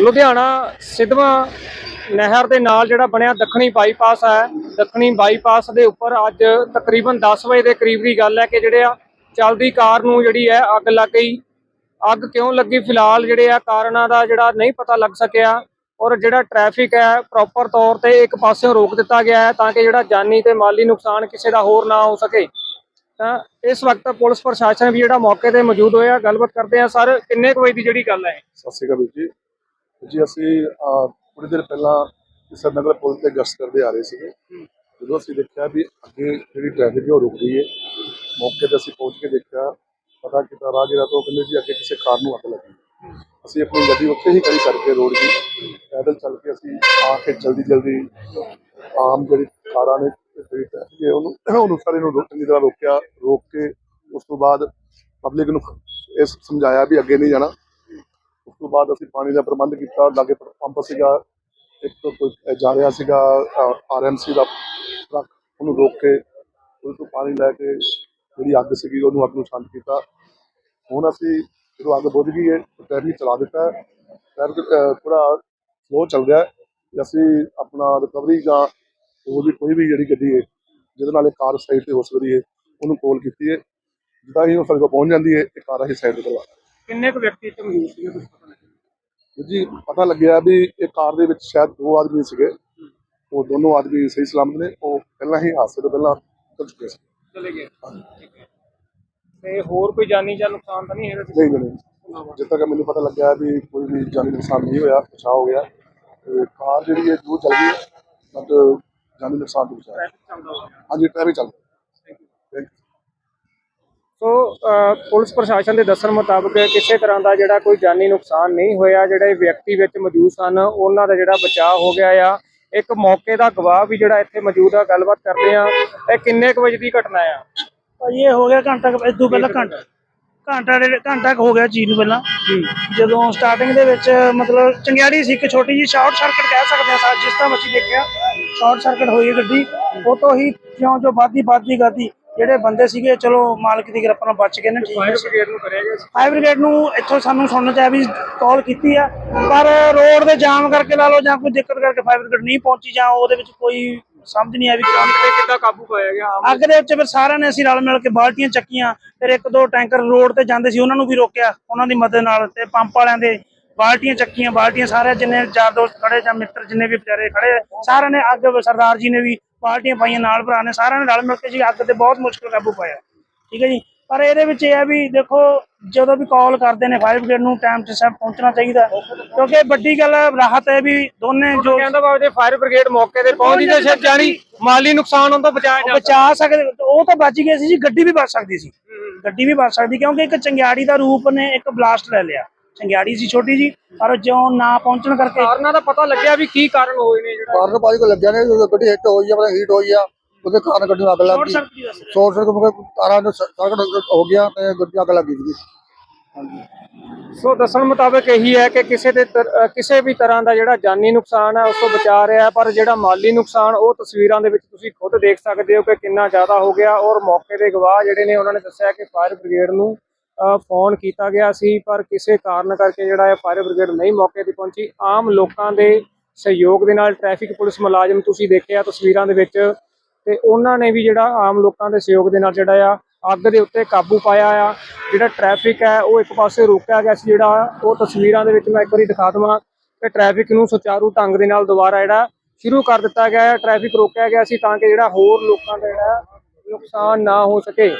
ਲੁਧਿਆਣਾ ਸਿੱਧਵਾਂ ਨਹਿਰ ਦੇ ਨਾਲ ਜਿਹੜਾ ਬਣਿਆ ਦੱਖਣੀ ਬਾਈਪਾਸ ਹੈ, ਦੱਖਣੀ ਬਾਈਪਾਸ ਦੇ ਉੱਪਰ ਅੱਜ ਤਕਰੀਬਨ 10 ਵਜੇ ਦੇ ਕਰੀਬ ਦੀ ਗੱਲ ਹੈ ਕਿ ਜਿਹੜੇ ਆ ਚੱਲਦੀ ਕਾਰ ਨੂੰ ਜਿਹੜੀ ਹੈ ਅੱਗ ਲੱਗ ਗਈ। ਅੱਗ ਕਿਉਂ ਲੱਗੀ? ਫਿਲਹਾਲ ਜਿਹੜੇ ਆ ਕਾਰਨਾਂ ਦਾ ਜਿਹੜਾ ਨਹੀਂ ਪਤਾ ਲੱਗ ਸਕਿਆ ਔਰ ਜਿਹੜਾ ਟ੍ਰੈਫਿਕ ਹੈ ਪ੍ਰੋਪਰ ਤੌਰ ਤੇ ਇੱਕ ਪਾਸਿਓਂ ਰੋਕ ਦਿੱਤਾ ਗਿਆ ਹੈ ਤਾਂ ਕਿ ਜਿਹੜਾ ਜਾਨੀ ਤੇ ਮਾਲੀ ਨੁਕਸਾਨ ਕਿਸੇ ਦਾ ਹੋਰ ਨਾ ਹੋ ਸਕੇ। ਤਾਂ ਇਸ ਵਕਤ ਪੁਲਿਸ ਪ੍ਰਸ਼ਾਸਨ ਵੀ ਜਿਹੜਾ ਮੌਕੇ ਤੇ ਮੌਜੂਦ ਹੋਇਆ, ਗੱਲਬਾਤ ਕਰਦੇ ਆ ਸਰ, ਕਿੰਨੇ ਕੁ ਵਜੇ ਦੀ ਜਿਹੜੀ ਗੱਲ ਹੈ? ਸਤਿ ਸ਼੍ਰੀ ਅਕਾਲ ਵੀਰ ਜੀ। ਜੀ ਅਸੀਂ ਅਹ, ਥੋੜੀ ਦੇਰ ਪਹਿਲਾਂ ਸਰਨਗਰ ਪੁਲ ਤੇ ਗਸ਼ਤ ਕਰਦੇ ਆ ਰਹੇ ਸੀਗੇ। ਜਦੋਂ ਅਸੀਂ ਦੇਖਿਆ ਵੀ ਅੱਗੇ ਜਿਹੜੀ ਟ੍ਰੈਫਿਕ ਹੈ ਉਹ ਰੁਕ ਗਈ ਹੈ। ਮੌਕੇ ਤੇ ਅਸੀਂ ਪਹੁੰਚ ਕੇ ਦੇਖਿਆ ਪਤਾ ਕੀਤਾ ਰਾਹਗੀਰਾਂ ਤੋਂ ਕਹਿੰਦੇ ਜੀ ਅੱਗੇ ਕਿਸੇ ਕਾਰ ਨੂੰ ਅੱਗ ਲੱਗੀ। ਅਸੀਂ ਆਪਣੀ ਗੱਡੀ ਉੱਥੇ ਹੀ ਖੜੀ ਕਰਕੇ ਰੋਡ ਦੀ ਪੈਦਲ ਚੱਲ ਕੇ ਅਸੀਂ ਆ ਕੇ ਜਲਦੀ ਜਲਦੀ ਆਮ ਜਿਹੜੀ ਕਾਰਾਂ ਨੇ ਜਿਹੜੀ ਉਹਨੂੰ ਉਹਨੂੰ ਸਾਰੇ ਨੂੰ ਰੋ- ਚੰਗੀ ਤਰ੍ਹਾਂ ਰੋਕਿਆ ਰੋਕ ਕੇ ਉਸ ਤੋਂ ਬਾਅਦ ਪਬਲਿਕ ਨੂੰ ਇਹ ਸਮਝਾਇਆ ਵੀ ਅੱਗੇ ਨਹੀਂ ਜਾਣਾ। ਤੋਂ ਬਾਅਦ ਅਸੀਂ ਪਾਣੀ ਦਾ ਪ੍ਰਬੰਧ ਕੀਤਾ, ਲਾਗੇ ਪੰਪ ਸੀਗਾ, ਇੱਕ ਤੋਂ ਕੋਈ ਜਾ ਰਿਹਾ ਸੀਗਾ ਆਰਐਮਸੀ ਦਾ ਟਰੱਕ, ਉਹਨੂੰ ਰੋਕ ਕੇ ਉਹ ਤੋਂ ਪਾਣੀ ਲੈ ਕੇ ਜਿਹੜੀ ਅੱਗ ਸੀਗੀ ਉਹਨੂੰ ਅੱਗ ਨੂੰ ਸ਼ਾਂਤ ਕੀਤਾ। ਹੁਣ ਅਸੀਂ ਜਦੋਂ ਅੱਗ ਬੁਝ ਗਈ ਹੈ ਟ੍ਰੈਫਿਕ ਚਲਾ ਦਿੱਤਾ ਹੈ। ਟ੍ਰੈਫਿਕ ਪੂਰਾ ਸਲੋ ਚੱਲ ਰਿਹਾ ਹੈ। ਅਸੀਂ ਆਪਣਾ ਰਿਕਵਰੀ ਜਾਂ ਹੋਰ ਵੀ ਕੋਈ ਵੀ ਜਿਹੜੀ ਗੱਡੀ ਹੈ, ਜਿਹਦੇ ਨਾਲ ਇਹ ਕਾਰ ਸਾਈਡ ਤੇ ਹੋ ਸਕਦੀ ਹੈ ਉਹਨੂੰ ਕੋਲ ਕੀਤੀ ਹੈ। ਜਿੱਦਾਂ ਹੀ ਉਹ ਸਾਡੇ ਕੋਲ ਪਹੁੰਚ ਜਾਂਦੀ ਹੈ, ਇਹ ਕਾਰ ਅਸੀਂ ਸਾਈਡ ਤੇ ਕਰਵਾ ਕਿੰਨੇ ਕੁ ਵਿਅਕਤੀ ਇੱਥੇ ਮੌਜੂਦ ਸੀਗੇ ਕੁਝ ਪਤਾ ਨਹੀਂ ਵੀਰ ਜੀ ਪਤਾ ਲੱਗਿਆ ਵੀ ਇਹ ਕਾਰ ਦੇ ਵਿੱਚ ਸ਼ਾਇਦ ਦੋ ਆਦਮੀ ਸੀਗੇ। ਉਹ ਦੋਨੋਂ ਆਦਮੀ ਸਹੀ ਸਲਾਮਤ ਨੇ। ਉਹ ਪਹਿਲਾਂ ਹੀ ਹਾਦਸੇ ਤੋਂ ਪਹਿਲਾਂ ਤੁਰ ਚੁੱਕੇ ਸੀ। ਚਲੇ ਗਏ। ਠੀਕ ਹੈ। ਤੇ ਹੋਰ ਕੋਈ ਜਾਨੀ ਜਾਂ ਨੁਕਸਾਨ ਤਾਂ ਨਹੀਂ ਹੈਗਾ ਨਹੀਂ ਨਹੀਂ ਜਿੱਥੇ ਤੱਕ ਮੈਨੂੰ ਪਤਾ ਲੱਗਿਆ ਵੀ ਕੋਈ ਵੀ ਜਾਨੀ ਨੁਕਸਾਨ ਨਹੀਂ ਹੋਇਆ ਬਚਾਅ ਹੋ ਗਿਆ। ਤੇ ਕਾਰ ਜਿਹੜੀ ਹੈ ਦੂਰ ਚੱਲ ਗਈ ਬਟ ਜਾਨੀ ਨੁਕਸਾਨ ਤੋਂ ਬਚਾਅ। ਹਾਂਜੀ ਟ੍ਰੈਫਿਕ ਚੱਲ Thank you. ਰਿਹਾ ਸੋ ਪੁਲਿਸ ਪ੍ਰਸ਼ਾਸਨ ਦੇ ਦੱਸਣ ਮੁਤਾਬਕ ਕਿਸੇ ਤਰ੍ਹਾਂ ਦਾ ਜਿਹੜਾ ਕੋਈ ਜਾਨੀ ਨੁਕਸਾਨ ਨਹੀਂ ਹੋਇਆ ਜਿਹੜੇ ਵਿਅਕਤੀ ਵਿੱਚ ਮੌਜੂਦ ਸਨ ਉਹਨਾਂ ਦਾ ਜਿਹੜਾ ਬਚਾਅ ਹੋ ਗਿਆ ਆ। ਇੱਕ ਮੌਕੇ ਦਾ ਗਵਾਹ ਵੀ ਜਿਹੜਾ ਇੱਥੇ ਮੌਜੂਦ ਆ ਗੱਲਬਾਤ ਕਰਦੇ ਆ। ਇਹ ਕਿੰਨੇ ਕੁ ਵਜੇ ਦੀ ਘਟਨਾ ਆ? ਭਾਜੀ ਇਹ ਹੋ ਗਿਆ ਘੰਟਾ ਕੁ- ਇਦੋਂ ਪਹਿਲਾਂ ਘੰਟਾ ਘੰਟਾ ਡੇਢ ਘੰਟਾ ਕੁ ਹੋ ਗਿਆ ਚੀਜ਼ ਨੂੰ ਪਹਿਲਾਂ। ਜਦੋਂ ਸਟਾਰਟਿੰਗ ਦੇ ਵਿੱਚ ਮਤਲਬ ਚੰਗਿਆੜੀ ਸੀ ਇੱਕ ਛੋਟੀ ਜੀ ਸ਼ਾਰਟ ਸਰਕਟ ਕਹਿ ਸਕਦੇ ਆ ਸਾ ਜਿਸ ਤਰ੍ਹਾਂ ਮੱਛੀ ਦੇਖਿਆ ਸ਼ਾਰਟ ਸਰਕਟ ਹੋਈ ਹੈ ਗੱਡੀ ਉਹ ਤੋਂ ਹੀ ਕਿਉਂ ਜੋ ਵੱਧਦੀ ਵੱਧਦੀ। ਗੱਡੀ ਜਿਹੜੇ ਬੰਦੇ ਸੀਗੇ ਚਲੋ ਮਾਲਕ ਦੀ ਕਿਰਪਾ ਨਾਲ ਬਚ ਗਏ ਨੇ ਠੀਕ ਹੈ। ਬ੍ਰਿਗੇਡ ਨੂੰ ਕਰਿਆ ਗਿਆ ਸੀ ਫਾਇਰ ਬ੍ਰਿਗੇਡ ਨੂੰ ਇੱਥੋਂ ਸਾਨੂੰ ਸੁਣਨ ਚ ਆਇਆ ਵੀ ਕਾਲ ਕੀਤੀ ਆ ਪਰ ਰੋਡ ਦੇ ਜਾਮ ਕਰਕੇ ਲਾ ਲਓ ਜਾਂ ਕੋਈ ਦਿੱਕਤ ਕਰਕੇ ਫਾਇਰ ਬ੍ਰਿਗੇਡ ਨਹੀਂ ਪਹੁੰਚੀ ਜਾਂ ਉਹਦੇ ਵਿੱਚ ਕੋਈ ਸਮਝ ਨਹੀਂ ਆਈ ਵੀ ਕਿਉਂ ਨਹੀਂ। ਤੇ ਕਿੱਦਾਂ ਕਾਬੂ ਪਾਇਆ ਗਿਆ? ਅੱਗ ਦੇ ਵਿੱਚ ਫਿਰ ਸਾਰਿਆਂ ਨੇ ਅਸੀਂ ਰਲ ਮਿਲ ਕੇ ਬਾਲਟੀਆਂ ਚੱਕੀਆਂ ਫਿਰ ਇੱਕ ਦੋ ਟੈਂਕਰ ਰੋਡ ਤੇ ਜਾਂਦੇ ਸੀ ਉਹਨਾਂ ਨੂੰ ਵੀ ਰੋਕਿਆ ਉਹਨਾਂ ਦੀ ਮਦਦ ਨਾਲ ਤੇ ਪੰਪ ਵਾਲਿਆਂ ਦੇ ਬਾਲਟੀਆਂ ਚੱਕੀਆਂ ਬਾਲਟੀਆਂ ਸਾਰੇ ਜਿੰਨੇ ਚਾਰ ਦੋਸਤ ਖੜੇ ਜਾਂ ਮਿੱਤਰ ਜਿੰਨੇ ਵੀ ਵਿਚਾਰੇ ਖੜੇ ਸਾਰਿਆਂ ਨੇ ਅੱਗ ਸਰਦਾਰ ਜੀ ਨੇ ਵੀ ਬਾਲਟੀਆਂ ਪਾਈਆਂ ਨਾਲ ਭਰਾ ਨੇ ਸਾਰਿਆਂ ਨੇ ਰਲ ਮਿਲ ਕੇ ਜੀ ਅੱਗ ਤੇ ਬਹੁਤ ਮੁਸ਼ਕਲ ਕਾਬੂ ਪਾਇਆ। ਠੀਕ ਹੈ ਜੀ? ਪਰ ਇਹਦੇ ਵਿੱਚ ਇਹ ਹੈ ਵੀ ਦੇਖੋ ਜਦੋਂ ਵੀ ਕਾਲ ਕਰਦੇ ਨੇ ਫਾਇਰ ਬ੍ਰਿਗੇਡ ਨੂੰ ਟਾਈਮ ਤੇ ਸਭ ਪਹੁੰਚਣਾ ਚਾਹੀਦਾ। ਕਿਉਂਕਿ ਵੱਡੀ ਗੱਲ ਰਾਹਤ ਹੈ ਵੀ ਦੋਨੇ ਜੋ ਕਹਿੰਦਾ ਬਾਬਾ ਜੇ ਫਾਇਰ ਬ੍ਰਿਗੇਡ ਮੌਕੇ ਤੇ ਪਹੁੰਚੀ ਤਾਂ ਸ਼ਾਇਦ ਜਾਨੀ ਮਾਲੀ ਨੁਕਸਾਨ ਹੁੰਦਾ ਬਚਾਇਆ ਜਾ ਬਚਾ ਸਕਦੇ ਉਹ ਤਾਂ ਬਚ ਗਏ ਸੀ ਜੀ ਗੱਡੀ ਵੀ ਬਚ ਸਕਦੀ ਸੀ। ਗੱਡੀ ਵੀ ਬਚ ਸਕਦੀ ਕਿਉਂਕਿ ਇੱਕ ਚੰਗਿਆੜੀ ਦਾ ਰੂਪ ਨੇ ਇੱਕ ਬਲਾਸਟ ਲੈ ਲਿਆ। ਚੰਗਿਆੜੀ ਸੀ ਛੋਟੀ ਜੀ ਪਰ ਜਿਉਂ ਨਾ ਪਹੁੰਚਣ ਕਰਕੇ ਕਾਰਨਾਂ ਦਾ ਪਤਾ ਲੱਗਿਆ ਵੀ ਕੀ ਕਾਰਨ ਹੋਏ ਨੇ ਜਿਹੜਾ ਕਾਰਨ ਭਾਜੀ ਕੋ ਲੱਗਿਆ ਨੇ ਜਦੋਂ ਗੱਡੀ ਹਿੱਟ ਹੋਈ ਆ ਆਪਣਾ ਹੀਟ ਹੋਈ ਆ ਉਹਦੇ ਕਾਰਨ ਗੱਡੀ ਨੂੰ ਅੱਗ ਲੱਗ ਗਈ। ਸ਼ੋਰਟ ਸਰਕਟ ਮੁਕੇ ਤਾਰਾਂ ਨੂੰ ਸਰਕਟ ਹੋ ਗਿਆ ਤੇ ਗੱਡੀ ਅੱਗ ਲੱਗ ਗਈ ਸੀ ਸੋ ਦੱਸਣ ਮੁਤਾਬਕ ਇਹੀ ਹੈ ਕਿ ਕਿਸੇ ਦੇ ਤਰ- ਕਿਸੇ ਵੀ ਤਰ੍ਹਾਂ ਦਾ ਜਿਹੜਾ ਜਾਨੀ ਨੁਕਸਾਨ ਹੈ ਉਸ ਤੋਂ ਬਚਾ ਰਿਹਾ ਹੈ, ਪਰ ਜਿਹੜਾ ਮਾਲੀ ਨੁਕਸਾਨ ਉਹ ਤਸਵੀਰਾਂ ਦੇ ਵਿੱਚ ਤੁਸੀਂ ਖੁਦ ਦੇਖ ਸਕਦੇ ਹੋ ਕਿ ਕਿੰਨਾ ਜ਼ਿਆਦਾ ਹੋ ਗਿਆ ਔਰ ਮੌਕੇ ਦੇ ਗਵਾਹ ਜਿਹੜੇ ਨੇ ਉਹਨਾਂ ਨੇ ਦੱਸਿਆ ਕਿ ਫਾਇਰ ਬ੍ਰਿਗੇਡ ਨੂੰ ਫੋਨ ਕੀਤਾ ਗਿਆ ਸੀ, ਪਰ ਕਿਸੇ ਕਾਰਨ ਕਰਕੇ ਜਿਹੜਾ ਹੈ ਫਾਇਰ ਬ੍ਰਿਗੇਡ ਨਹੀਂ ਮੌਕੇ ਤੇ ਪਹੁੰਚੀ। ਆਮ ਲੋਕਾਂ ਦੇ ਸਹਿਯੋਗ ਦੇ ਨਾਲ ਟ੍ਰੈਫਿਕ ਪੁਲਿਸ ਮੁਲਾਜ਼ਮ ਤੁਸੀਂ ਦੇਖਿਆ ਤਸਵੀਰਾਂ ਦੇ ਵਿੱਚ, ਤੇ ਉਹਨਾਂ ਨੇ ਵੀ ਜਿਹੜਾ ਆਮ ਲੋਕਾਂ ਦੇ ਸਹਿਯੋਗ ਦੇ ਨਾਲ ਜਿਹੜਾ ਆ, ਅੱਗ ਦੇ ਉੱਤੇ ਕਾਬੂ ਪਾਇਆ ਆ। ਜਿਹੜਾ ਟ੍ਰੈਫਿਕ ਹੈ, ਉਹ ਇੱਕ ਪਾਸੇ ਰੋਕਿਆ ਗਿਆ ਸੀ ਜਿਹੜਾ, ਉਹ ਤਸਵੀਰਾਂ ਦੇ ਵਿੱਚ ਮੈਂ ਇੱਕ ਵਾਰੀ ਦਿਖਾ ਦਵਾਂ ਕਿ ਟ੍ਰੈਫਿਕ ਨੂੰ ਸੁਚਾਰੂ ਢੰਗ ਦੇ ਨਾਲ ਦੁਬਾਰਾ ਜਿਹੜਾ ਸ਼ੁਰੂ ਕਰ ਦਿੱਤਾ ਗਿਆ ਹੈ। ਟ੍ਰੈਫਿਕ ਰੋਕਿਆ ਗਿਆ ਸੀ ਤਾਂ ਕਿ ਜਿਹੜਾ ਹੋਰ ਲੋਕਾਂ ਦਾ ਜਿਹੜਾ ਨੁਕਸਾਨ ਨਾ ਹੋ ਸਕੇ।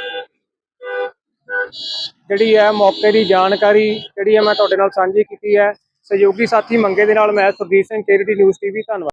ਜਿਹੜੀ ਹੈ ਮੌਕੇ ਦੀ ਜਾਣਕਾਰੀ ਜਿਹੜੀ ਹੈ ਮੈਂ ਤੁਹਾਡੇ ਨਾਲ ਸਾਂਝੀ ਕੀਤੀ ਹੈ। ਸਹਿਯੋਗੀ ਸਾਥੀ ਮੰਗੇ ਦੇ ਨਾਲ ਮੈਂ ਸੁਰਜੀਤ ਸਿੰਘ ਕੇਰੀ ਨਿਊਜ਼ ਟੀਵੀ ਧੰਨਵਾਦ।